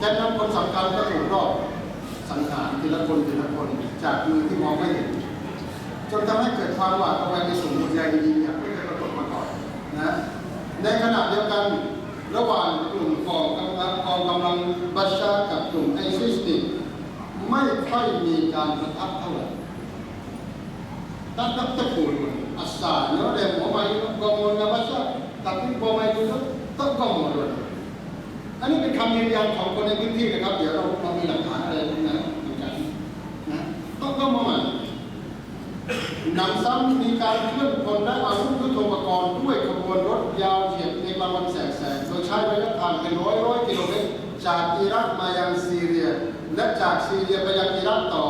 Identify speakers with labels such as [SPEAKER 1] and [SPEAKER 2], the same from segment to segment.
[SPEAKER 1] แกนนำคนสำคัญก็ถูกรอบสังหารทีละคนทีละคนจากมือที่มองไม่เห็น จนทำให้เกิดความหวาดระแวงในสมมุติใจดีๆอย่างไม่เคยปรากฏมาก่อนนะในขณะเดียวกันระหว่างกลุ่มกองกำลังกองกำลังบัชชากับกลุ่มไอซิสนี่ไม่ค่อยมีการประทับเท่าไหร่ tetap tekun asalnya dia mau main gomol na bahasa tapi mau main itu tak gomol อันนี้ อันนี้เป็นคำยืนยันของคนในพื้นที่นะครับ เดี๋ยวเราเรามีหลักฐานอะไรตรงนั้นเหมือนกันนะต้องก็มาใหม่นำซ้ำมีการเคลื่อนพลและอาวุธยุทโธปกรณ์ด้วยขบวนรถยาวเหยียดในกลางวันแสกๆโดยใช้ระยะทางเป็นร้อยร้อยกิโลเมตรจากอิรักมายังซีเรีย และจากซีเรียไปยังอิรักต่อ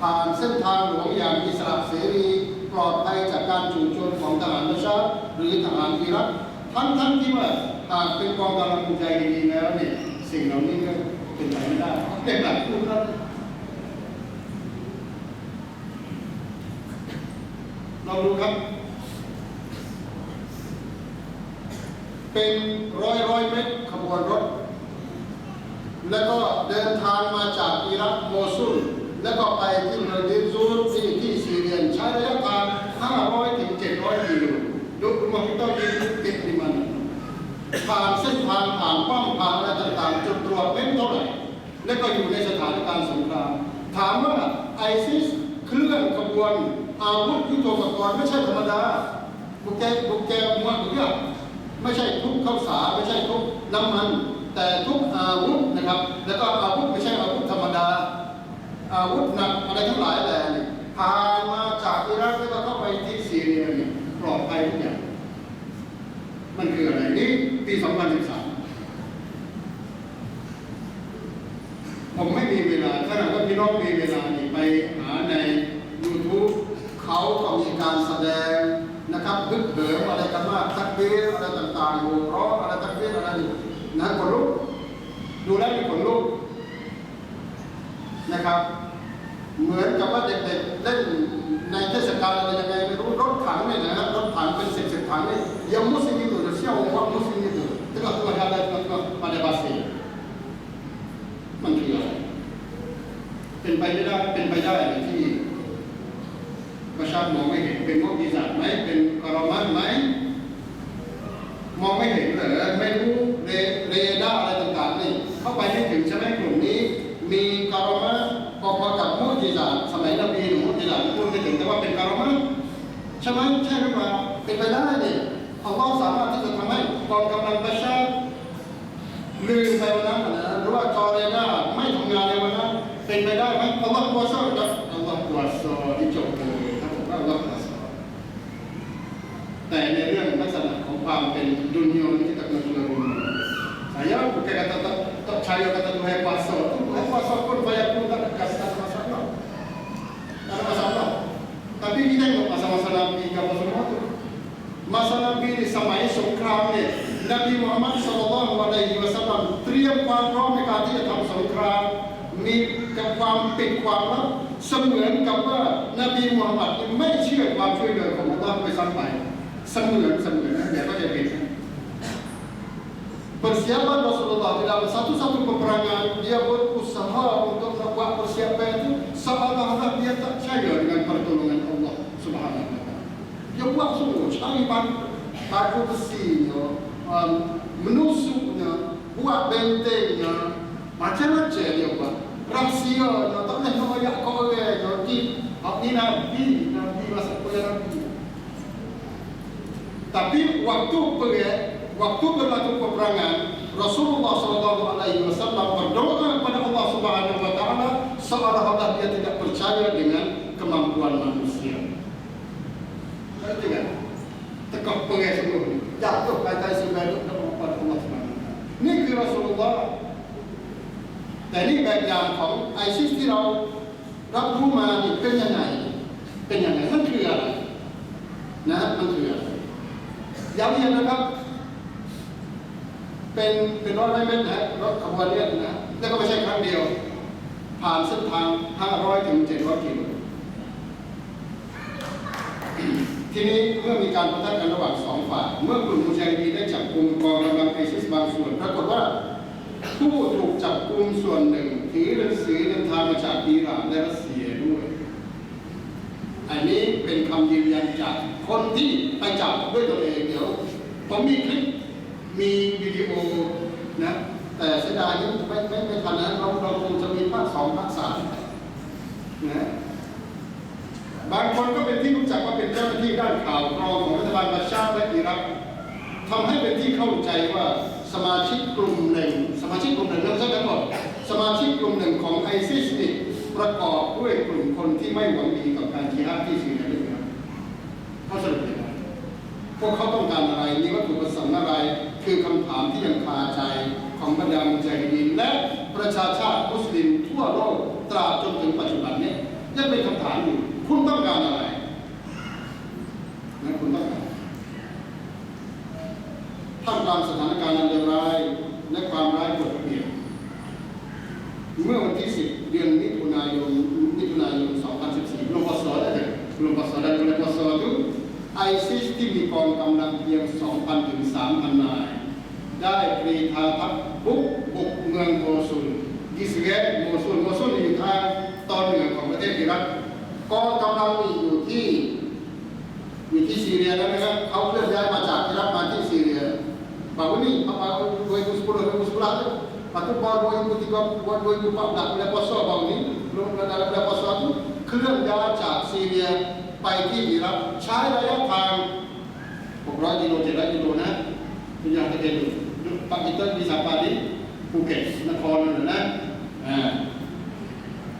[SPEAKER 1] ผ่านเส้นทางหลวงอย่างอิสระเสรีปลอดภัยจากการจู่โจมของทหารประชาหรือทหารอิรัก ทั้งทั้งที่ว่าหากเป็นกองกำลังใจดีๆแล้วเนี่ยสิ่งเหล่านี้ก็เป็นไปไม่ได้เป็นแบบพูดแล้วเราดูครับ เป็นร้อยร้อยเมตรขบวนรถ แล้วก็เดินทางมาจากอิรักโมซุลแล้วก็ไปที่เมืองดิซูรที่ที่ซีเรียใช้ระยะทาง500ถึง700กิโลยกมาพิโตยินติดดิน ผ่านเส้นทางผ่านป้อมผ่านอะไรต่างๆจุดตรวจเป็นเท่าไหร่ แล้วก็อยู่ในสถานการณ์สงคราม ถามว่าไอซิสเคลื่อนขบวนอาวุธยุทโธปกรณ์ไม่ใช่ธรรมดาบุกแกบุกแกมัวเรื่องไม่ใช่ทุกข้าวสารไม่ใช่ทุกน้ำมัน แต่ทุกอาวุธนะครับ แล้วก็อาวุธไม่ใช่อาวุธธรรมดา อาวุธหนักอะไรทั้งหลายแหล่พามาจากอิรักแล้วก็เข้าไปที่ซีเรียนี่ปลอดภัยทุกอย่าง มันคืออะไรนี่ปี 2013 ผมไม่มีเวลา ถ้าหากว่าพี่น้องมีเวลานี่ไปหาใน YouTube เขาก็มีการแสดงนะครับฮึกเหิมอะไรกันมากทักเบรอะไรต่างๆโหร้องอะไรทักเบรอะไรนี่นะคนลุกดูแล้วมีคนลุกนะครับ เหมือนกับว่าเด็กๆเล่นในเทศกาลอะไรยังไงไม่รู้รถถังเนี่ยนะครับรถถังเป็นสิบสิบถังเนี่ย yang musim itu siapa orang musim itu tengah-tengah jalan tengah-tengah pada pasir มันคืออะไรเป็นไปไม่ได้เป็นไปได้ที่ประชาชนมองไม่เห็นเป็นมุกิจาไหมเป็นกรมัตไหมมองไม่เห็นเหรอไม่รู้เรเรดาร์อะไรต่างๆนี่เข้าไปไม่ถึงใช่ไหมกลุ่มนี้ มีกรมัตพอๆกับมุกิจาสมัยนบีหรือมุกิจาพูดไม่ถึงแต่ว่าเป็นกรมัตใช่ไหมใช่หรือเปล่าเป็นไปได้เนี่ยอัลลอฮ์สามารถ กองกำลังประชาชน ลืมไปวันนั้นนะหรือว่าจอเรด้าไม่ทำงานในวันนั้นเป็นไปได้ไหมอัลลอฮ์ตรวจสอบครับอัลลอฮ์ตรวจสอบที่จบเลยถ้าผมว่าอัลลอฮ์ตรวจสอบแต่ในเรื่องลักษณะของความเป็นดุนยานี่kita kena tunggu dulu saya bukan kata tak tak percaya kata Tuhan kuasa Tuhan kuasa pun bayar pun tak kasih tak ada masalah tak ada masalah tapi kita tengok masa-masa Nabi มาสาลีในสมัยสงครามเนี่ยนบีมุฮัมมัดสุลต่านวะลัยฮิวะสัลลัมเตรียมความพร้อมในการที่จะทำสงคราม มีกับความปิดความลับเสมือนกับว่านบีมุฮัมมัดไม่เชื่อความช่วยเหลือของอัลลอฮ์ไปซ้ำไปเสมือนเสมือนะเดี๋ยวก็จะเป็น persiapan Rasulullah dalam satu-satu peperangan dia pun cari batu, besinya, um, menusuknya, buat bentengnya, macam-macam dia buat. Rahsianya, tak boleh mengoyak ke orangnya. Ni, ni Nabi, Nabi masa kuliah Nabi. Tapi waktu perang, waktu berlaku peperangan, Rasulullah Shallallahu Alaihi Wasallam berdoa kepada Allah Subhanahu Wa Taala seolah-olah dia tidak percaya dengan kemampuan manusia. Berarti kan? Tekak perang semua ni. Jatuh kata sebagai kemampuan Allah Subhanahu Wa Taala. Ini คือ Rasulullah แต่นี่แบบอย่างของไอซิสที่เรารับรู้มานี่เป็นยังไง เป็นยังไงมันคืออะไรนะมันคืออะไรย้ำอีกนะครับ เป็นเป็นรถไม่เม็ดนะรถขบวนเนี้นะแล้วก็ไม่ใช่ครั้งเดียว ผ่านเส้นทาง 500 ถึง 700กิโล ทีนี้เมื่อมีการประทะกันระหว่างสองฝ่ายเมื่อกลุ่มมุชาฮิดีได้จับกลุ่มกองกำลังไอซิสบางส่วนปรากฏว่าผู้ถูกจับกุมส่วนหนึ่งถือหนังสือเดินทางมาจากอิหร่านและรัสเซียด้วย อันนี้เป็นคำยืนยันจากคนที่ไปจับด้วยตัวเองเดี๋ยวผมมีคลิปมีวิดีโอนะแต่เสียดายยังไม่ไม่ไม่ทันนะเราเราคงจะมีภาคสองภาคสามนะ บางคนก็เป็นที่รู้จักว่าเป็นเจ้าหน้าที่ด้านข่าวกรองของรัฐบาลบาชาและอิรักทำให้เป็นที่เข้าใจว่าสมาชิกกลุ่มหนึ่ง สมาชิกกลุ่มหนึ่งเราใช้ทั้งหมดสมาชิกกลุ่มหนึ่งของไอซิสนี่ประกอบด้วยกลุ่มคนที่ไม่หวังดีกับการจิฮาดที่ซีเรียด้วยกันเขาสรุปยังไงพวกเขาต้องการอะไรมีวัตถุประสงค์อะไร คือคำถามที่ยังคาใจของบรรดามุจฮิดีนและประชาชาติมุสลิมทั่วโลกตราบจนถึงปัจจุบันนี้ยังเป็นคำถามอยู่ คุณต้องการอะไรนะคุณต้องการ ท่ามกลางสถานการณ์อันเลวร้ายและความร้ายกฎระเบียบเมื่อวันที่ 10 เดือนมิถุนายนมิถุนายน 2014 belum pasal ada belum pasal dan oleh pasal itu ISIS ที่มีกองกำลังเพียง 2,000 ถึง 3,000 นาย ได้กรีธาทัพบุกบุกเมืองโมซุลดิสเกตโมซุลโมซุลอยู่ทางตอนเหนือของประเทศอิรักกองกำลังนี้อยู่ที่ อยู่ที่ซีเรียแล้วนะครับเขาเคลื่อนย้ายมาจากอิรักมาที่ซีเรีย Bahwa ni apa 2010 2011 tu Lepas tu baru 2013 2014 bulan puasa baru ni belum dalam bulan puasa tu เคลื่อนย้ายจากซีเรียไปที่อิรักใช้ระยะทาง 600กิโล700กิโลนะคุณอยากจะเห็นปากกิต di Sapa di ภูเก็ตนครนั่นนะนอ่า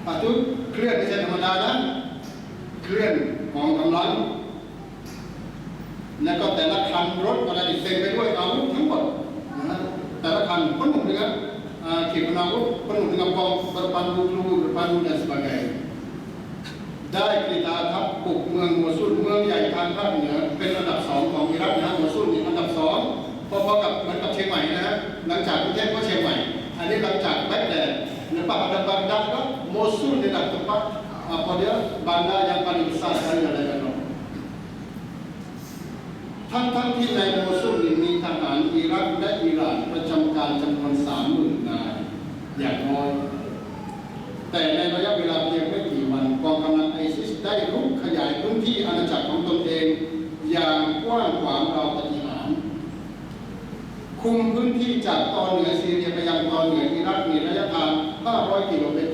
[SPEAKER 1] ปัจจุเคลื่อนไม่ใช่ธรรมดานะเคลื่อนกองกำลังแล้วก็แต่ละคันรถอะไรเต็มไปด้วยอาวุธทั้งหมดนะฮะแต่ละคัน penuh dengan uh, ขีปนาวุ ธ penuh dengan bom berpandu peluru berpandu dan sebagainya ได้กรีธาทัพบุกเมืองโมซุลเมืองใหญ่ทางภาคเหนือเป็นอันดับสองของอิรักนะฮะโมซุลนี่อันดับสองพอๆกับเหมือนกับเชียงใหม่นะฮะหลังจากกรุงเทพก็เชียงใหม่ อันนี้หลังจากแบกแดด lepas ada Baghdad kan Mosul adalah tempat apa dia bandar yang paling besar sekali ada di Lebanon ทั้งทั้งที่ในโมซุลนี่มีทหารอิรักและอิหร่านประจำการจำนวนสามหมื่นนายอย่างน้อย แต่ในระยะเวลาเพียงไม่กี่วันกองกำลังไอ ซิสได้รุกขยายพื้นที่อาณาจักรของตนเอง อย่างกว้างขวางราวปฏิหารย์คุมพื้นที่จากตอนเหนือซีเรียไปยังตอนเหนืออิรักมีระยะทาง 500 กิโลเมตร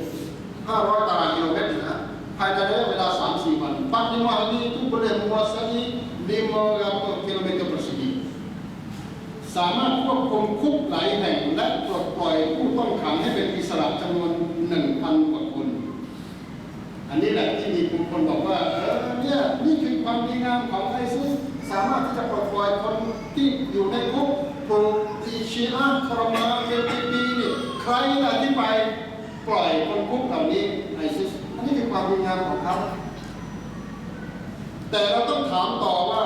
[SPEAKER 1] 500 ตารางกิโลเมตรนะภายในระยะเวลา 3-4 วันปัจจุบันนี้ทุกประเทศมุสลิม500กิโลเมตร persegi สามารถควบคุมคุกหลายแห่งและปลดปล่อยผู้ต้องขังให้เป็นอิสระจำนวน 1,000 กว่าคน อันนี้แหละที่มี คนบอกว่าเออเนี่ยนี่คือความดีงามของไอซิสสามารถที่จะปลดปล่อยคนที่อยู่ในคุกถูกทีชีอาทรมานเอลจีบีนี่ใครนะที่ไปปล่อยคนคุกเหล่านี้ไอซิสอันนี้คือความดีงามของเขาแต่เราต้องถามต่อว่า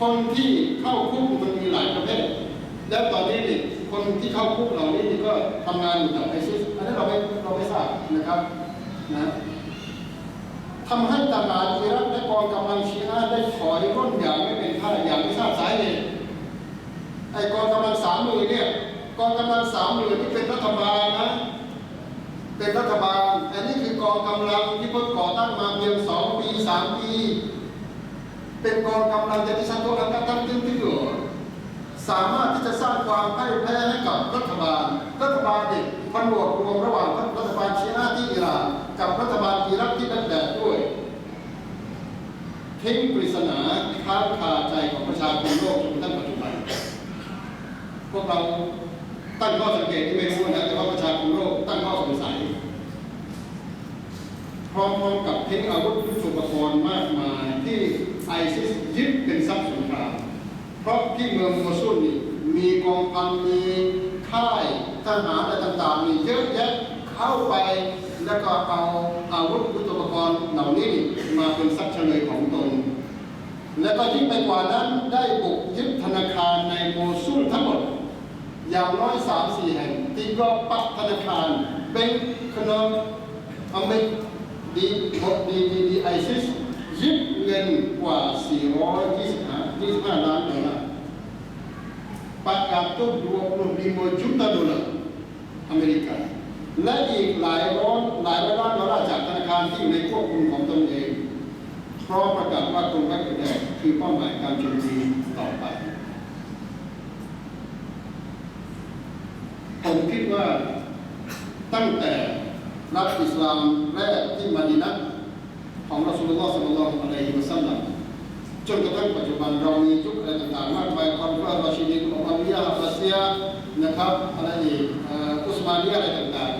[SPEAKER 1] คนที่เข้าคุกมันมีหลายประเภทแล้วตอนนี้นี่คนที่เข้าคุกเหล่านี้นี่ก็ทำงานอยู่กับไอซิสอันนี้เราไม่เราไม่ทราบนะครับนะ ทำให้ทหารอิรักและกองกำลังชีอะห์ได้ถอยร่นอย่างไม่เป็นท่าอย่างไม่ทราบสาเหตุไอ้กองกำลังสามหมื่นเนี่ยกองกำลังสามหมื่นนี่เป็นรัฐบาลนะเป็นรัฐบาลอันนี้คือกองกำลังที่เพิ่งก่อตั้งมาเพียงสองปีสามปี เป็นกองกำลัง jadi satu angkatan tidur สามารถที่จะสร้างความพ่ายแพ้ให้กับรัฐบาล รัฐบาลเด็กผนวกรวมระหว่างรัฐบาลชีอะห์ที่อิหร่านกับรัฐบาลอิรักที่แบกแดดด้วย ทิ้งปริศนาค้างคาใจของประชาชนโลกจนกระทั่งปัจจุบัน พวกเราตั้งข้อสังเกตที่ไม่รู้นะแต่ว่าประชาชนโลกตั้งข้อสงสัยพร้อมๆกับทิ้งอาวุธยุทโธปกรณ์มากมายที่ไอซิสยึดเป็นทรัพย์สงครามเพราะที่เมืองโมซุลนี่มีกองพันมีค่ายทหารอะไรต่างๆมีเยอะแยะเข้าไป แล้วก็เอาอาวุธยุทโธปกรณ์เหล่านี้มาเป็นทรัพย์เฉลยของตน และก็ยิ่งไปกว่านั้นได้บุกยึดธนาคารในโมซุลทั้งหมด อย่างน้อยสามสี่แห่งที่ก็ปักธนาคารเป็นขนมอเมริกดีดีดีดีไอซิสยึดเงินกว่า 425 25ล้านดอลลาร์425 juta dolar อเมริกา และอีกหลายร้อยหลายร้อยล้านดอลลาร์จากธนาคารที่อยู่ในควบคุมของตนเองพร้อมประกาศว่ากรุงแบกแดดคือเป้าหมายการโจมตีต่อไปผมคิดว่าตั้งแต่รัฐอิสลามแรกที่มาดีนะห์ของรัสูลุลลอฮ์สัลลัลลอฮุอะลัยฮิวะซัลลัมจนกระทั่งปัจจุบันเรามียุคอะไรต่างๆมากมายความว่าราชินีของอาวิยาอับบาเซียนะครับอะไรอีกเอ่ออุสมานียอะไรต่างๆ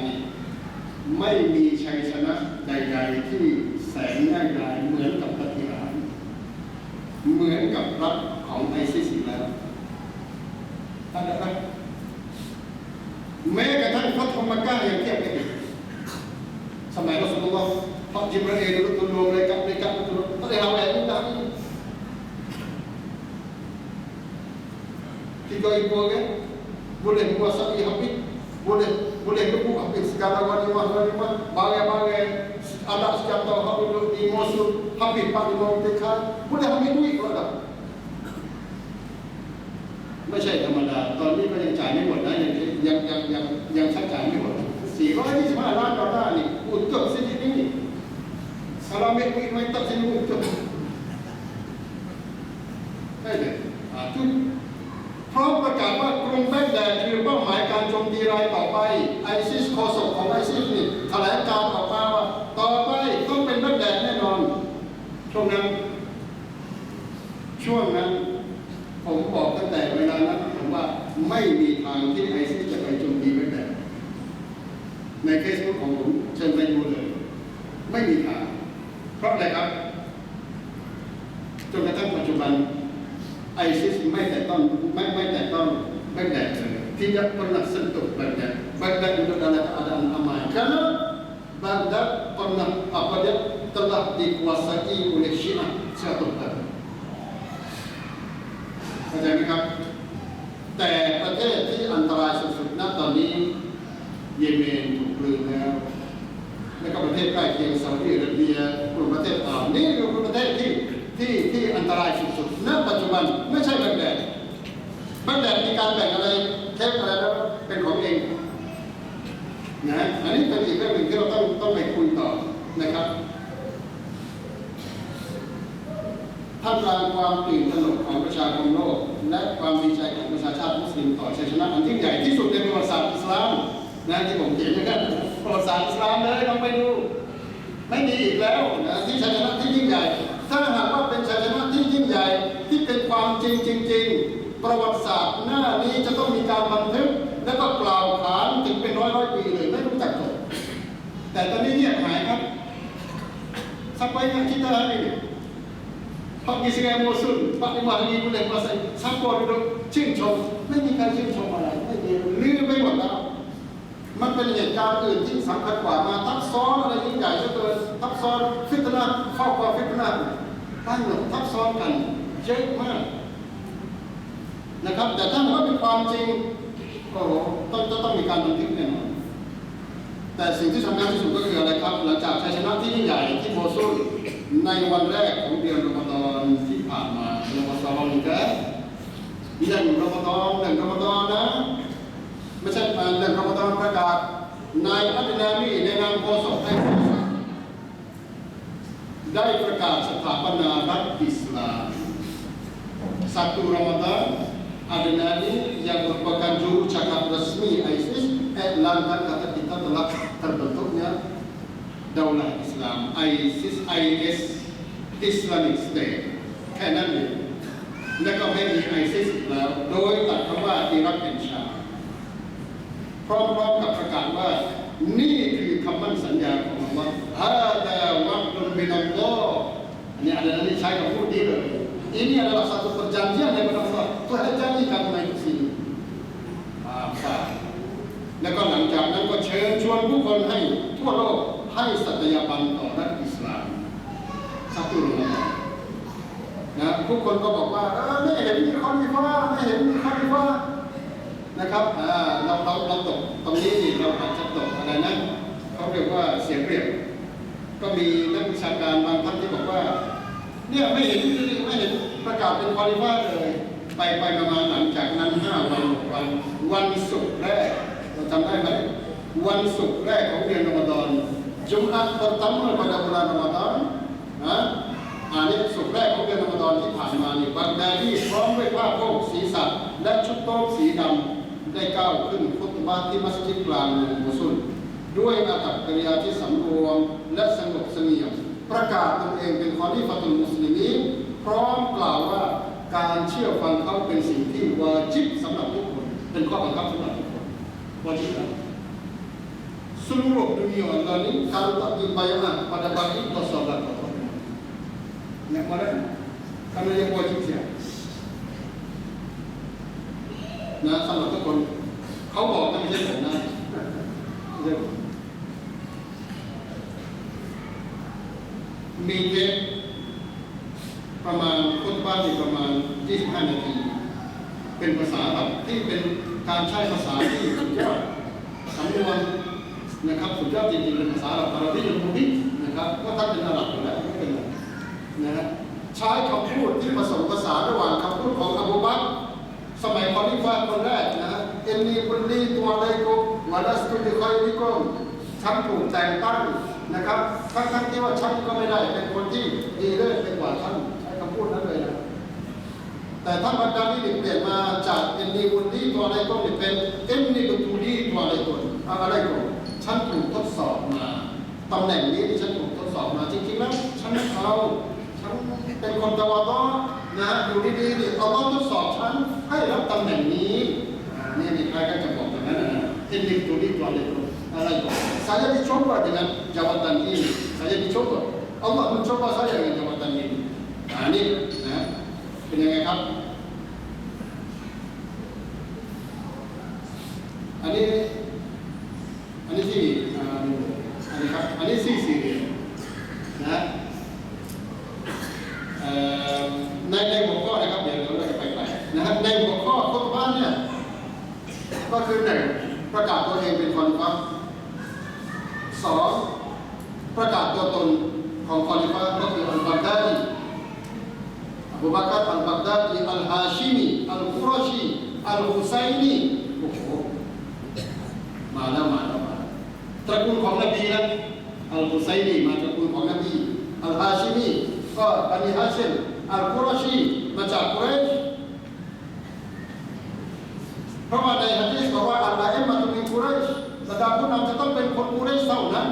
[SPEAKER 1] ไม่มีชัยชนะใด ๆ ที่แสนง่ายดายเหมือนกับปฏิหารเหมือนกับรัฐของไอซิสอีกแล้วท่านนะครับแม้กระทั่งพัทธมักกะยังเทียบกันอีกสมัยรัสลุลลอฮ์พระจิบรเอลรุตุลโลเลยกับเลยกับรุตุลโลก็ได้เอาแหวนต่าง tiga ibu kan boleh menguasai habis boleh boleh lebih habis segala wanita wanita bagai-bagai anak setiap tahun hak duduk di Mosul habis pak lima TK boleh ambil duit kalau ada ไม่ใช่ธรรมดา ตอนนี้ก็ยังจ่ายไม่หมดนะยังยังยังยังยังชักจ่ายไม่หมดสี่ร้อยยี่สิบห้าล้านดอลลาร์นี่อุดจบสิที่นี่ซาลาเมกไม่ไม่ตัดสินอุดจบ รโจมตีรายต่อไปไอซิสโคศกของไอซิสนี่แถลงการออกมาว่าต่อไปต้องเป็นแบกแดดแน่นอน ช่วงนั้น ช่วงนั้น ผมบอกตั้งแต่เวลานั้นผมว่าไม่มีทางที่ไอซิสจะไปโจมตีแบกแดดในเฟซบุ๊กของผมเชิญไปดูเลย ไม่มีทาง เพราะอะไรครับจนกระทั่งปัจจุบันไอซิสไม่แต่ต้องไม่ไม่แต่ต้องแบกแดดเลย tidak pernah sentuh Baghdad. Baghdad itu dalam keadaan aman. Karena Baghdad pernah apa dia telah dikuasai oleh Syiah Syiatul Baghdad. เข้าใจไหมครับแต่ประเทศที่อันตรายสุดๆณตอนนี้เยเมนถูกกลืนแล้วแล้วก็ประเทศใกล้เคียงซาอุดิอาระเบียกลุ่มประเทศอาหรับนี่คือประเทศที่ที่ที่อันตรายสุดๆณปัจจุบันไม่ใช่บังแดดบังแดดมีการแบ่งอะไรเทปอะไรแล้วเป็นของเอง เป็นอีกเรื่องหนึ่งที่เราต้องต้องไปคุยต่อนะครับท่ามกลางความตื่นตระหนกของประชาคมโลก และความดีใจของประชาชาติมุสลิมต่อชัยชนะอันยิ่งใหญ่ที่สุดในประวัติศาสตร์อิสลามนะที่ผมเขียนนะครับประวัติศาสตร์อิสลามเลยลองไปดู ไม่มีอีกแล้วนะที่ชัยชนะที่ยิ่งใหญ่ ถ้าหากว่าเป็นชัยชนะที่ยิ่งใหญ่ที่เป็นความจริงจริงๆประวัติศาสตร์หน้านี้จะต้องมีการบันทึกและก็กล่าว แต่ตอนนี้เงียบหายครับสักไว้ยังคิดได้ไหม Pak Gisri Mosul, Pak Imam Ali boleh kuasai. Siapa duduk ชื่นชม ไม่มีใครชื่นชมอะไร ไม่มีลืมไปหมดแล้ว มันเป็นเหตุการณ์อื่นที่สำคัญกว่ามาทับซ้อนอะไรยิ่งใหญ่เหลือเกินทับซ้อนฟิตนะเข้ากว่าฟิตนะตั้งหมดทับซ้อนกันเยอะมากนะครับ แต่ถ้าว่าเป็นความจริงโอ้โหต้องต้องต้องมีการบันทึกแน่นอน แต่สิ่งที่สำคัญที่สุดก็คืออะไรครับ หลังจากชัยชนะที่ยิ่งใหญ่ที่โมซุลในวันแรกของเดือนรอมฎอนที่ผ่านมาเดือนรอมฎอนนี่ครับหนึ่งรอมฎอนหนึ่งรอมฎอนนะไม่ใช่หนึ่งรอมฎอนประกาศนายอับนามีในนามโฆษกให้ได้ประกาศสถาปนารัฐอิสลาม satu Ramadan Adnani yang merupakan juru cakap resmi ISIS Elankan kata kita telah terbentuknya Daulah Islam ISIS IS Islamic State แค่นั้นเองและก็ไม่มีไอซิสอีกแล้ว โดยตัดคำว่าอิรักเป็นชา พร้อมๆกับประกาศว่า นี่คือคำมั่นสัญญาของอัลลอฮ์ฮาดาวะดุลมินัลลอฮ์อันนี้ada nanti saya kamu di ini adalah satu perjanjian daripada Allah Tuhan janji kamu naik ke sini อ่าครับ แล้วก็หลังจากนั้นก็เชิญชวนผู้คนให้ทั่วโลกให้สัตยาบันต่อรัฐอิสลามสักตัวนึงนะนะผู้คนก็บอกว่าเออไม่เห็นมีคอลิฟ้าไม่เห็นมีคอลิฟ้านะครับอ่าเราเราเราตกตรงนี้นี่เราอาจจะตกอะไรนะเขาเรียกว่าเสียเปรียบก็มีนักวิชาการบางท่านที่บอกว่า เนี่ยไม่เห็นไม่เห็นประกาศเป็นคอลิฟ้าเลย ไปไปประมาณหลังจากนั้นห้าวันวันวันศุกร์แรก จำได้ไหมวันศุกร์แรกของเดือนรอมฎอน Jumat pertama pada bulan Ramadan นะอันนี้ศุกร์แรกของเดือนรอมฎอนที่ผ่านมานี่บักดาดีพร้อมด้วยผ้าโพกศีรษะและชุดโต๊ะสีดำได้ก้าวขึ้นฟุตบาที่มัสยิดกลางเมืองมูซุลด้วยอากับกริยาที่สำรวมและสงบเสงี่ยมประกาศตนเองเป็นคอลิฟาตุลมุสลิมีพร้อมกล่าวว่าการเชื่อฟังเขาเป็นสิ่งที่วาจิบสำหรับทุกคน เป็นข้อบังคับสำหรับ ทุกคนวาจิบนะ seluruh dunia Allah ni kalau tak dibayar pada bagi bersolat nak mana kerana yang wajib siap นะสำหรับทุกคนเขาบอกนะไม่ใช่ผมนะไม่ใช่ผมมีเทปประมาณคุตบ้านอีกประมาณ 25 นาที เป็นภาษาแบบที่เป็น การใช้ภาษาที่สุดยอดสำนวนนะครับสุดยอดจริงๆเป็นภาษาอาหรับอารับที่ยุโรปีนะครับก็ท่านเป็นอาหรับอยู่แล้วไม่เป็นไรนะฮะใช้คำพูดที่ผสมภาษาระหว่างคำพูดของอบูบักสมัยคอลิฟาคนแรกนะฮะเอ็นนีบุลลีตัวอะไรกุวาลัสตุลิคอยลิกุมฉันถูกแต่งตั้งนะครับทั้งๆที่ว่าฉันก็ไม่ได้เป็นคนที่ดีเลิศเป็นกว่าท่านใช้คำพูดนั้นเลยนะ แต่ท่านบรรดาที่เปลี่ยนมาจากเอ็นนีบุลลีตัวอะไรก็เป็นเอ็นนีบุตูลีตัวอะไรก็อะไรก็ฉันถูกทดสอบมาตำแหน่งนี้ที่ฉันถูกทดสอบมาจริงๆแล้วฉันเอาฉันเป็นคนตะวันตกนะอยู่ดีๆนี่เอาต้องทดสอบฉันให้รับตำแหน่งนี้นี่นี่ใครก็จะบอกอย่างนั้นนะเอ็นนีบุตูลีตัวอะไรก็อะไรก็ saya dicoba dengan jabatan ini saya dicoba Allah mencoba saya dengan jabatan ini nah ini นะ เป็นยังไงครับ อันนี้ อันนี้ที่อันนี้ครับ อันนี้สี่สี่เหลี่ยมนะเอ่อในในหัวข้อนะครับ เดี๋ยวเราจะไปไปนะฮะในหัวข้อข้อบ้านเนี่ย ก็คือหนึ่งประกาศตัวเองเป็นคนครับสองประกาศตัวตนของคอลิฟ้าก็คืออัลบักดาดี Abu Bakar Al-Baghdadi Al-Hashimi Al-Qurashi Al-Husaini โอ้โหมาแล้วมาแล้วมาตระกูลของนบีนะอัลฮุไซนีมาตระกูลของนบีอัลฮาชิมีก็บันิฮาชิมอัลกุรชีมาจากกุเรชเพราะว่าในฮะดีษบอกว่าอัลลาอิมมาตุมินกุเรชบรรดาผู้นำจะต้องเป็นคนกุเรชเท่านั้น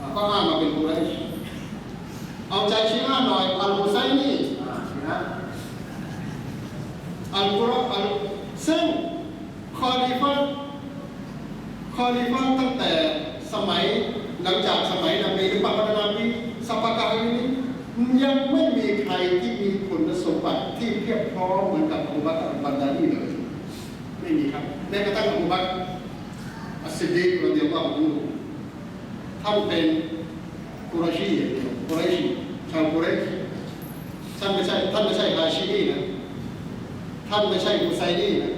[SPEAKER 1] อ่าก็อ้างมาเป็นกุเรช เอา ใจชี้หน้าหน่อยอัลฮุไซนีนะอัลกุรอานซึ่งคอลิฟาคอลิฟาตั้งแต่สมัยหลังจากสมัยนบีหรือปะปะนบีสัปปะกานี้ยังไม่มีใครที่มีคุณสมบัติที่เพียบพร้อมเหมือนกับอบูบักรอัลบันดานีเลยไม่มีครับแม้กระทั่งอบูบักรอัสซิดดีกรดิยัลลอฮุอันฮุท่านเป็นกุรชีอย่างเดียวกุรชีชาวกุเรช ท่านไม่ใช่ท่านไม่ใช่ฮาชิมีนะ ท่านไม่ใช่กุไซนีนะ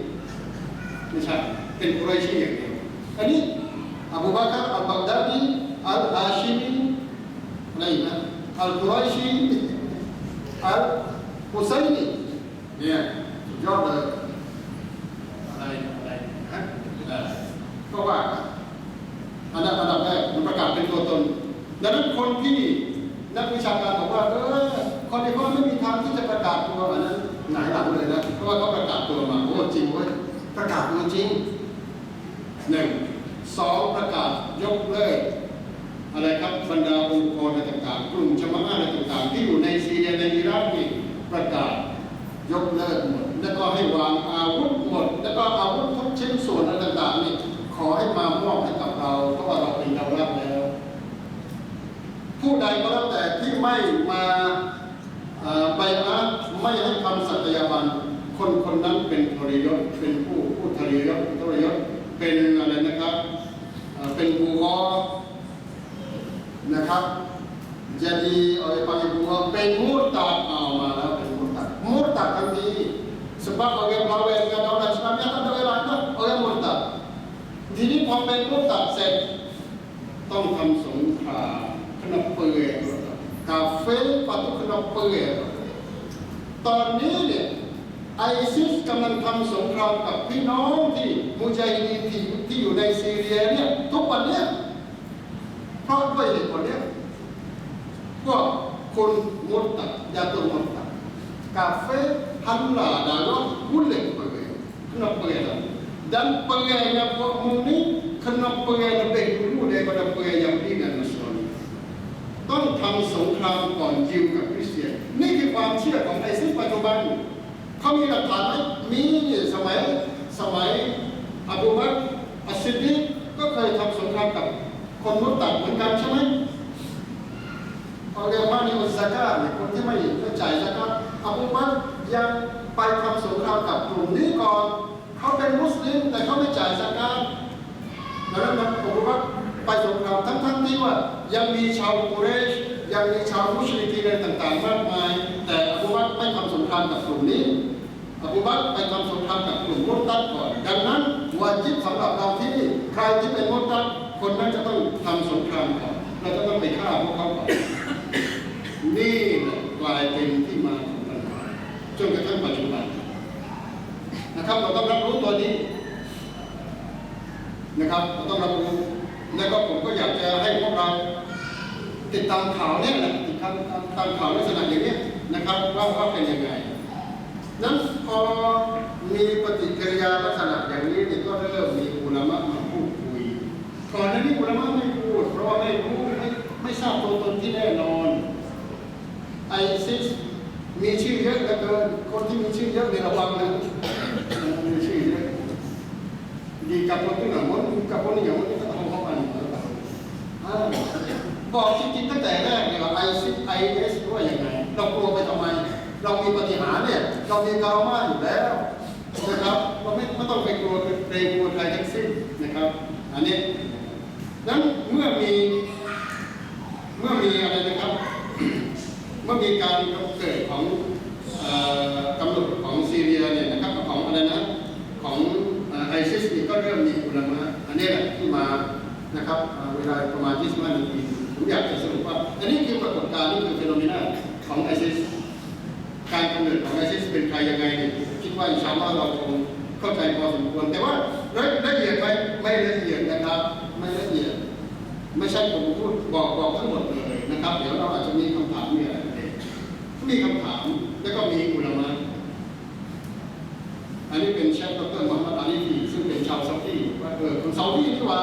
[SPEAKER 1] ไม่ใช่เป็นกุเรชีอย่างเดียวอันนี้อบูบักรอัลบักดาดีอัลฮาชิมีอะไรอีกนะอัลกุเรชีอัลกุไซนีเนี่ยสุดยอดเลยอะไรอะไรฮะก็ว่าอันดับอันดับแรกมันประกาศเป็นตัวตนดังนั้นคนที่นักวิชาการบอกว่าเออคนในข้อไม่มีทางที่จะประกาศตัวอัน นั้นหงายหลังเลยนะเพราะว่าเขาประกาศตัวมาโอ้จริงเว้ยประกาศตัวจริงหนึ่งสองประกาศยกเลิกอะไรครับบรรดาองค์กรอะไรต่างๆ กลุ่มชมรมอะไรต่างๆ ที่อยู่ในซีเรียในอิรักนี่ประกาศยกเลิกหมดแล้วก็ให้วางอาวุธหมด แล้วก็อาวุธทุกชิ้นส่วนอะไรต่างๆนี่ขอให้มามอบให้กับเราเพราะว่าเราเป็นดาวรับแล้ว ผู้ใดก็แล้วแต่ที่ไม่มาเอ่อไปอาไม่ให้คำสัตยาบัน คนคนนั้นเป็นทรยศเป็นผู้ผู้ทรยศทรยศเป็นอะไรนะครับเอ่อเป็นบูกอนะครับ jadi oleh panggil bunga เป็นมุตตัดเอามาแล้วเป็นมุตตั ดมุตตัดทันที sebab orang berlawan dengan daulat Islam yang tak ada orang lain kan orang murtad ทีนี้พอเป็นมุตตัดเสร็จต้องทำสงครามขนมเปื่อยกาเฟ่ปาตุขนมเปื่อยตอนนี้เนี่ยไอซิสกำลังทำสงครามกับพี่น้องที่มุจาฮิดีที่ที่อยู่ในซีเรียเนี่ยทุกวันเนี่ยเพราะด้วยเหตุผลเนี้ย พวกคนมุตตัดยาตัวมุตตัดกาเฟ่ฮันลาดาล boleh pergi kenapa ya dan perginya buat muni kenapa pergi lebih dulu daripada pergi yang di dan Nasrani ต้องทำสงครามก่อนยิวกับคริสเตียนนี่คือความเชื่อของไอซิสปัจจุบันเขามีหลักฐานไหมมีสมัยสมัยอบูบักอัสซิดีกก็เคยทำสงครามกับคนมุตตัดเหมือนกันใช่ไหม เขาเรียกว่านิอุสซากาเนี่ยคนที่ไม่ไม่จ่ายซากาบูบักรยังไปทำสงครามกับกลุ่มนี้ก่อนเขาเป็นมุสลิมแต่เขาไม่จ่ายซากาดังนั้นนะผมว่าไปสงครามทั้งๆที่ว่ายังมีชาวกุเรชยังมีชาวมุชลิกีอะไรต่างๆมากมาย แต่อาบูบักรไม่ทำสงครามกับกลุ่มนี้อาบูบักรไปทำสงครามกับกลุ่มมุตัดก่อน ดังนั้นวาจิบสำหรับเราที่นี่ใครที่เป็นมุตัดคนนั้นจะต้องทำสงครามก่อนเราจะต้องไปฆ่าพวกเขาก่อน นี่แหละกลายเป็นที่มาของปัญหาจนกระทั่งปัจจุบัน นะครับเราต้องรับรู้ตัวนี้ นะครับเราต้องรับรู้แล้วก็ผมก็อยากจะให้พวกเรา ติดตามข่าวเนี่ยแหละติดตามตามตามข่าวลักษณะอย่างนี้นะครับว่าว่าเป็นยังไงนั้นพอมีปฏิกิริยาลักษณะอย่างนี้เนี่ยก็เริ่มมีอุลามะมาพูดคุยก่อนหน้านี้อุลามะไม่พูด เพราะว่าไม่รู้ไม่ไม่ทราบตัวตนที่แน่นอน ไอซิสมีชื่อเยอะเหลือเกินคนที่มีชื่อเยอะในระวังนะมีชื่อเยอะ di kapal tu nak mon kapal ni yang mon kita tahu apa ni ah บอกจริงๆตั้งแต่แรกเนี่ยไอซิสไอเอสว่าอย่างไงเรากลัวไปทำไม เรามีปฏิหารเนี่ย เรามีกามาอยู่แล้วนะครับเราไม่ไม่ต้องไปกลัวเกรงกลัวใครทั้งสิ้นนะครับ อันนี้นั้นเมื่อมีเมื่อมีอะไรนะครับ เมื่อมีการเกิดของกำหนดของซีเรียเนี่ยนะครับของอะไรนะของไอซิสนี่ก็เริ่มมีอุลามะอันนี้แหละที่มานะครับเวลาประมาณ25นาทีผมอยากจะสรุปว่าอันนี้คือปรากฏการณ์นี่คือเฟโนเมนาของไอซิสการกำเนิดของไอซิสเป็นใครยังไงเนี่ยคิดว่าชาอัลลอฮ์เราคงเข้าใจพอสมควรแต่ว่าละเอียดไหมไม่ละเอียดนะครับไม่ละเอียด ไม่ใช่ผมพูดบอกบอกทั้งหมดเลยนะครับ เดี๋ยวเราอาจจะมีคำถามมีอะไรเอง มีคำถามแล้วก็มีอุลามะอันนี้เป็นเชฟดรมุฮัมมัดอาลีฟีซึ่งเป็นชาวซาอุดีว่าเออคนซาอุดีนี่ว่า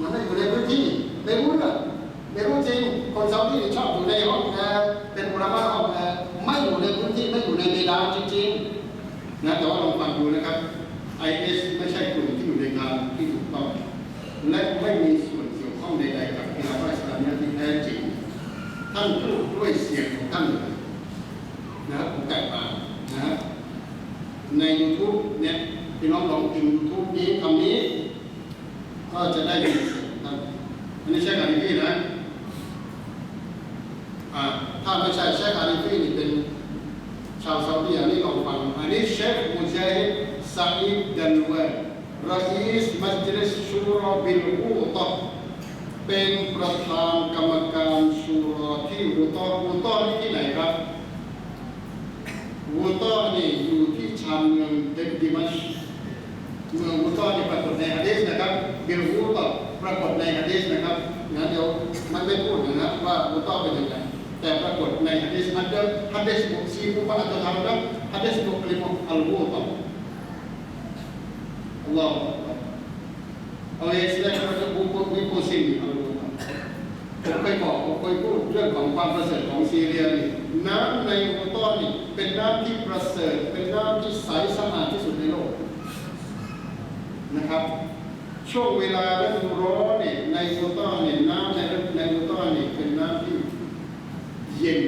[SPEAKER 1] มันไม่อยู่ในพื้นที่ไม่รู้เรื่องไม่รู้จริงคนซาอุดีชอบอยู่ในห้องแอร์เป็นอุลามะห้องแอร์ไม่อยู่ในพื้นที่ไม่อยู่ในเมดานจริงๆนะแต่ว่าลองฟังดูนะครับไอเอสไม่ใช่กลุ่มที่อยู่ในงานที่ถูกต้อง และไม่มีส่วนเกี่ยวข้องใดๆกับกีฬาราชการที่แท้จริงท่านพูดด้วยเสียงของท่านเลยนะครับผมแตกต่างนะฮะใน YouTube เนี่ยพี่น้องลองพิมพ์ YouTube นี้คำนี้ ก็จะได้ยินเสียงครับอันนี้ใช่การที่นะอ่า ถ้าไม่ใช่เชคอาลีฟีนี่เป็นชาวซาอุดีอันนี้ลองฟังอันนี้เชคมุจาฮิดซาอิดดันเวร رئيس مجلس شورى بالغوطة เป็นประธานกรรมการชูรอที่วูตอวูตอนี่ที่ไหนครับวูตอนี่อยู่ที่ชานเมืองเดดิมัชเมืองวูตอนี่ปรากฏในฮะดีษนะครับบิลวูตอปรากฏในฮะดีษนะครับงั้นเดี๋ยวมันไม่พูดนะครับว่าวูตอเป็นยังไง แต่ปรากฏในฮะดีษอันเดอร์ฮะดีษบุกซีบุกอัตตารักฮะดีษบุกลิมอัลวูตอ Allah oleh istilah kata buku buku sini ผมเคยบอกผมเคยพูดเรื่องของความประเสริฐของซีเรียนี่น้ำในโอตอนนี่เป็นน้ำที่ประเสริฐ เป็นน้ำที่ใสสะอาดที่สุดในโลกนะครับ ช่วงเวลาฤดูร้อนเนี่ยในโอตอนนี่นในในโอตอนนี่เป็นน้ำที่ เย็น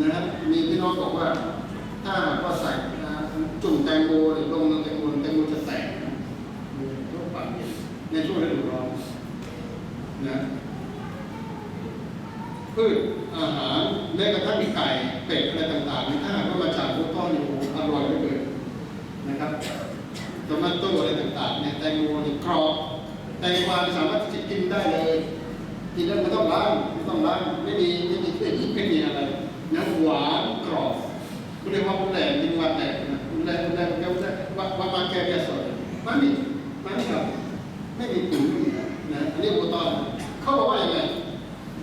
[SPEAKER 1] นะครับมีพี่น้องบอกว่า ถ้าหากว่าใส่จุ่มแตงโมเนี่ยลงในแตงโมแตงโมจะแตกนะช่วงปากเย็นในช่วงฤดูร้อนนะพืชอาหารแม้กระทั่งไก่เป็ดอะไรต่างๆถ้าหากว่ามาจากพวกต้อนอยู่อร่อยเหลือเกินนะครับตอมันโต้อะไรต่างๆเนี่ยแตงโมเนี่ยกรอบแตงกวาสามารถจะกินได้เลยกินแล้วไม่ต้องล้าง ไม่ต้างไม่มีไม่มีไม่มีไม่มีอะไรนะหวานกรอบ boleh orang boleh di luar tak boleh boleh boleh boleh buat buat pakai biasa mami mami ครับไม่มีปุ๋ยไม่มีนะอันนี้อุปกรณ์เขาบอกว่าอย่างไร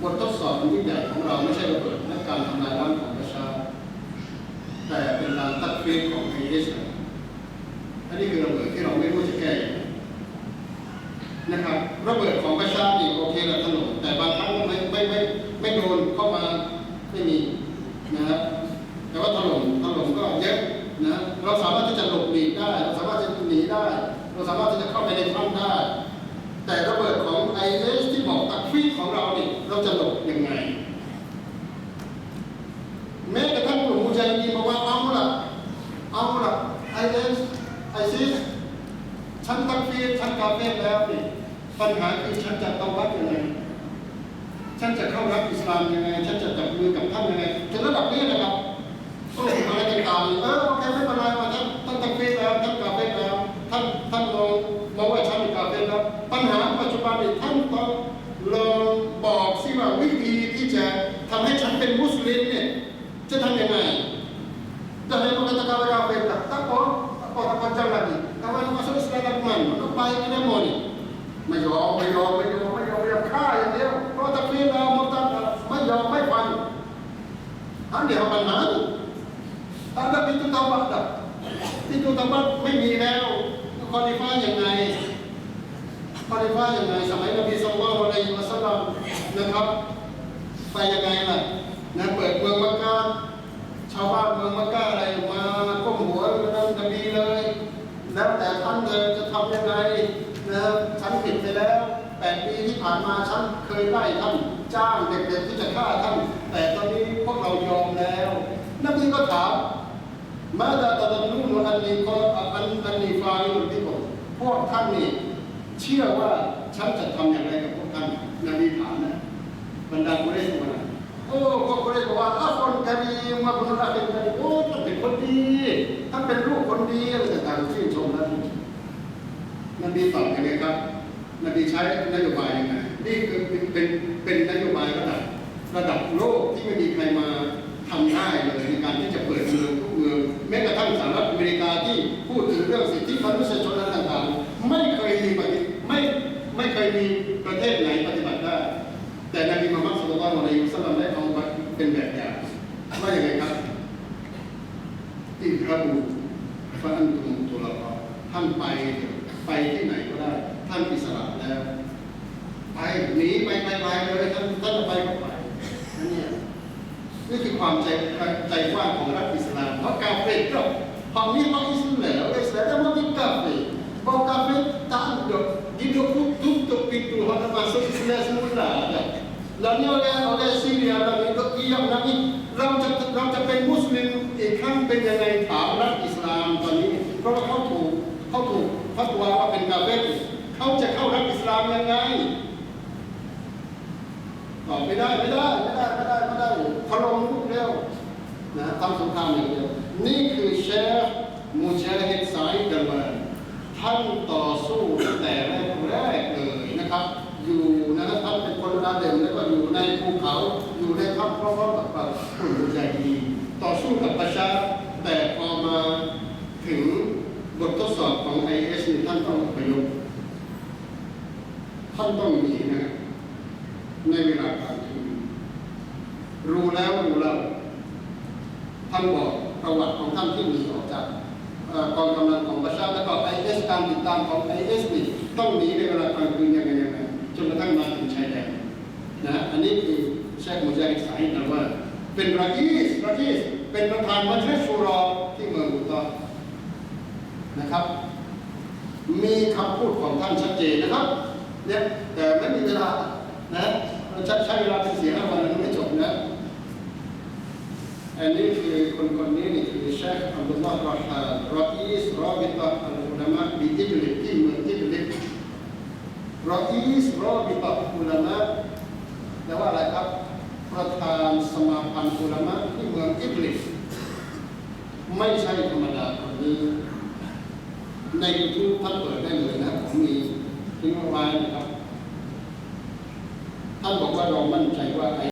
[SPEAKER 1] บททดสอบยิ่งใหญ่ของเราไม่ใช่ระเบิดและการทำลายล้างของประชาแต่เป็นการตัดเฟสของไอเอสอันนี้คือระเบิดที่เราไม่รู้จะแก้ยังไงนะครับระเบิดของประชาติโอเคละถล่มแต่บางครั้งไม่ไม่ไม่ไม่โดนเข้ามาไม่มี นะแต่ว่าถล่มถล่มก็เยอะนะเราสามารถที่จะหลบหลีได้ เราสามารถที่จะหนีได้ เราสามารถที่จะเข้าไปในถ้ำได้ แต่ระเบิดของไอเอสที่บอกตัดฟีดของเราเนี่ยเราจะหลบยังไง แม้กระทั่งกลุ่มมุจัยดีบอกว่าเอาละเอาละไอเอสไอซิสฉันตักฟีดฉันกาเฟ่แล้วนี่ปัญหาคือฉันจะต้องวัดยังไง ฉันจะเข้ารับอิสลามยังไงฉันจะจับมือกับท่านยังไงถึงระดับนี้นะครับต้องทำอะไรต่างๆเออโอเคไม่เป็นไรว่าท่านท่านตักฟีดแล้วท่านกาเฟ่แล้วท่านท่านลองมองว่าฉันเป็นกาเฟ่แล้วปัญหาปัจจุบันนี้ท่านต้องลองบอกสิว่าวิธีที่จะทำให้ฉันเป็นมุสลิมเนี่ยจะทำยังไง Dan yang mengatakan orang kafir tak, tak apa, tak apa, tak panjang lagi. Kawan masuk Islam dah kemana? Nak baik ke demo ni? ไม่ย อมไม่ยอมไม่ยอมฆ่าอย่างเดียวเพราะตะเคียนเรามุตัดไม่ยอมไม่ฟังอันเดียวปัญหาอันนั้น pintu taubat dah pintu taubat ไม่มีแล้วคอลิฟ้ายังไงคอลิฟ้ายังไง สมัยนบีศ็อลลัลลอฮุอะลัยฮิวะซัลลัมนะครับ ไปยังไงล่ะนะเปิดเมืองมักกะชาวบ้านเมืองมักกะอะไรมาก้มหัวนั่งนบีเลย แล้วแต่ท่านเดินจะทำยังไงนะฉันผิด ผ่านมาฉันเคยไล่ท่านจ้างเด็กๆที่จะฆ่าท่าน แต่ตอนนี้พวกเรายอมแล้ว นบีก็ถามมาดาตะดันนูนอันนี้ก็อันอันนี้ฟาอิลุที่ผมพวกท่านนี่เชื่อว่าฉันจะทำอย่างไรกับพวกท่านนบีถามนะบรรดากุเรชมาโอ้พวกกุเรชบอกว่าอาคนกะรีมาบุญรักเป็นกะรีโอ้ท่านเป็นคนดีท่านเป็นลูกคนดีอะไรต่างๆชื่นชมท่านนบีตอบยังไงครับ นบีใช้นโยบายยังไงนี่คือเป็นเป็นเป็นนโยบายระดับระดับโลกที่ไม่มีใครมาทำได้เลยในการที่จะเปิดเมืองทุกเมืองแม้กระทั่งสหรัฐอเมริกาที่พูดถึงเรื่องสิทธิมนุษยชนอะไรต่างๆ ไม่เคยมีปฏิไม่ไม่เคยมีประเทศไหนปฏิบัติได้ แต่นบีมุฮัมมัดสุลลัลลอฮุอะลัยฮิวะซัลลัมได้เอามาเป็นแบบอย่างว่าอย่างไรครับอิบราบูฟะอันตุมตุลาบท่านไปเถอะไปที่ไหนก็ได้ ท่านอิสระแล้ว ไปหนีไปไปไปเลยท่านท่านจะไปก็ไปนั่นเนี่ยนี่คือความใจใจกว้างของรัฐอิสลามเพราะกาเฟ่ก็พอนี้พออิสลามแล้วอิสลามจะมาที่กาเฟ่บอกกาเฟ่ tak ada hidup tutup pintu hendak masuk Islam semula ada แล้วเนี่ย oleh oleh Syria เราเองก็เกี่ยวนะนี่เราจะเราจะเป็นมุสลิมอีกครั้งเป็นยังไงถามรัฐอิสลามตอนนี้ เพราะว่าเขาถูกเขาถูกฟัตวาว่าเป็นกาเฟ่เขาจะเข้ารัฐอิสลามยังไงตอบไม่ได้ไม่ได้ไม่ได้ไม่ได้ไม่ได้ถล่มลูกเดียวนะทำสงครามอย่างเดียวนี่คือเชฟมูเชฮิดไซด์เดลนท่านต่อสู้แต่แรกแรกเลยนะครับ อยู่นะครับท่านเป็นคนดาเด่นแล้วก็อยู่ในภูเขาอยู่ในถ้ำพร้อมๆกับกลุ่มมุจาฮีดต่อสู้กับประชาแต่พอมาถึงบททดสอบของไอเอสนี่ท่านต้องประยุกท่านต้องหนีนะในเวลากลางคืนรู้แล้วรู้เล่าท่านบอกประวัติของท่านที่หนีออกจากกองกำลังของประชาแล้วก็ไอเอสการติดตามของไอเอสนี่ต้องหนีในเวลากลางคืนยังไงยังไง นกระทั่งมาถึงชายแดนนะอันนี้คือเชคมุจาฮิสาฮิดนะว่า เป็นราอีสราอีสเป็นประธานมัจลิสชูรอที่เมืองอุตอนะครับ มีคำพูดของท่านชัดเจนนะครับเนี่ยแต่ไม่มีเวลานะเราจะใช้เวลาเป็นเสียงห้าวันนั้นไม่จบนะอันนี้คือคนคนนี้นี่คือเชคอับดุลลอฮ์รอฮานรออีสรอบิตะอัลอุลามะบิอิบลิที่เมืองอิบลิบ รออีสรอบิตะอุลามะแปลว่าอะไรครับ ประธานสมาพันธ์อุลามะที่เมืองอิบลิสไม่ใช่ธรรมดาคนนี้ ในยูทูบท่านเปิดได้เลยนะ ผมมีทิ้งไว้นะครับ ท่านบอกว่าเรามั่นใจว่าไอ